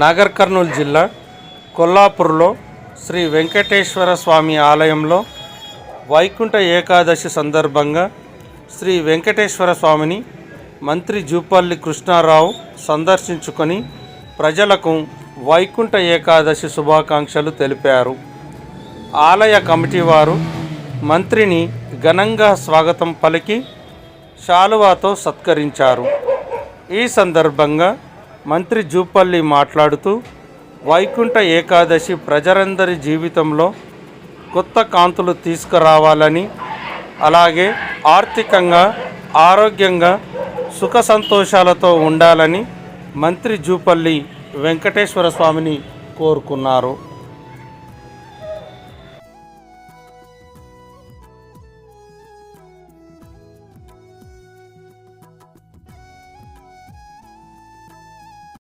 నాగర్ కర్నూలు జిల్లా కొల్లాపూర్లో శ్రీ వెంకటేశ్వర స్వామి ఆలయంలో వైకుంఠ ఏకాదశి సందర్భంగా శ్రీ వెంకటేశ్వర స్వామిని మంత్రి జూపల్లి కృష్ణారావు సందర్శించుకొని ప్రజలకు వైకుంఠ ఏకాదశి శుభాకాంక్షలు తెలిపారు. ఆలయ కమిటీ వారు మంత్రిని ఘనంగా స్వాగతం పలికి శాలువాతో సత్కరించారు. ఈ సందర్భంగా మంత్రి జూపల్లి మాట్లాడుతూ వైకుంఠ ఏకాదశి ప్రజలందరి జీవితంలో కొత్త కాంతులు తీసుకురావాలని అలాగే ఆర్థికంగా ఆరోగ్యంగా సుఖ సంతోషాలతో ఉండాలని మంత్రి జూపల్లి వెంకటేశ్వర స్వామిని కోరుకున్నారు.